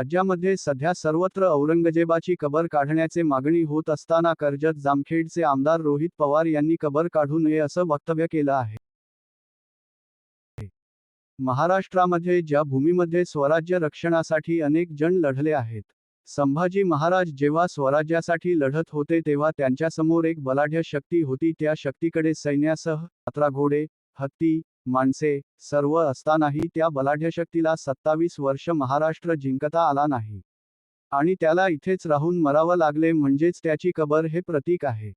राज्यामध्ये सध्या सर्वत्र औरंगजेबाची कबर काढण्याचे मागणी होत असताना कर्जत जामखेडचे आमदार रोहित पवार यांनी कबर काढू नये असं वक्तव्य केलं आहे. महाराष्ट्रामध्ये ज्या भूमीमध्ये स्वराज्य रक्षणासाठी अनेक जण लढले आहेत संभाजी महाराज जेव्हा स्वराज्यासाठी लढत होते तेव्हा त्यांच्यासमोर एक बलाढ्य शक्ती होती त्या शक्तीकडे सैन्यासह अत्रा घोडे हत्ती माणसे सर्व असतानाही त्या बलाढ्य शक्तीला सत्तावीस वर्ष महाराष्ट्र जिंकता आला नाही. आणि त्याला इथेच राहून मरावं लागले म्हणजेच त्याची कबर हे प्रतीक आहे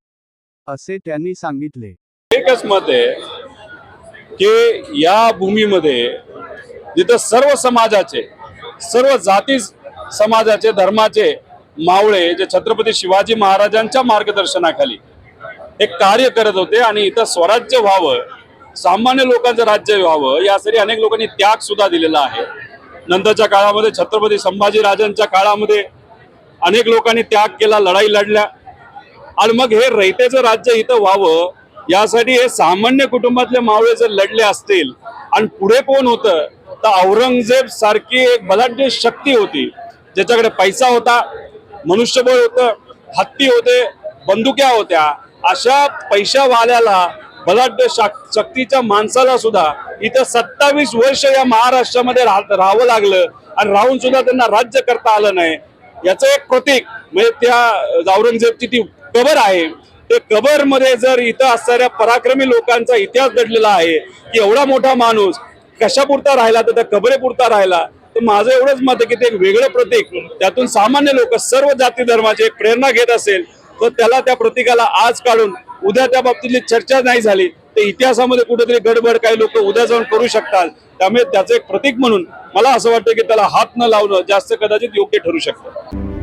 असे त्यांनी सांगितले. एकच मत आहे की या भूमीमध्ये जिथं सर्व समाजाचे सर्व जाती समाजाचे धर्माचे मावळे जे छत्रपती शिवाजी महाराजांच्या मार्गदर्शनाखाली हे कार्य करत होते आणि इथं स्वराज्य व्हावं सामान्य लोकांचं राज्य व्हावं यासाठी अनेक लोकांनी त्याग सुद्धा दिलेला आहे. नंतरच्या काळामध्ये छत्रपती संभाजी राजांच्या काळामध्ये अनेक लोकांनी त्याग केला लढाई लढल्या. आणि मग हे रयतेचं राज्य इथं व्हावं यासाठी हे सामान्य कुटुंबातले मावळे जर लढले असतील आणि पुढे कोण होतं तर औरंगजेब सारखी एक बलाढ्य शक्ती होती ज्याच्याकडे पैसा होता मनुष्यबळ होतं हत्ती होते बंदुक्या होत्या अशा पैशावाल्याला बलाढ्य शक्तीच्या माणसाला सुद्धा इथं सत्तावीस वर्ष या महाराष्ट्रामध्ये राहावं लागलं आणि राहून सुद्धा त्यांना राज्य करता आलं नाही. याचं एक प्रतीक म्हणजे त्या औरंगजेबची ती कबर आहे. ते कबरमध्ये जर इथं असणाऱ्या पराक्रमी लोकांचा इतिहास दडलेला आहे की एवढा मोठा माणूस कशापुरता राहिला तर त्या कबरेपुरता राहिला तर माझं एवढंच मत आहे की ते एक वेगळं प्रतीक. त्यातून सामान्य लोक सर्व जाती धर्माची एक प्रेरणा घेत असेल तर त्याला त्या प्रतीकाला आज काढून उद्या त्या बाबतीतली चर्चा नाही झाली तर इतिहासामध्ये कुठेतरी गडबड काही लोक उद्या जाऊन करू शकतात. त्यामुळे त्याचं एक प्रतीक म्हणून मला असं वाटतं की त्याला हात न लावणं जास्त कदाचित योग्य ठरू शकतं.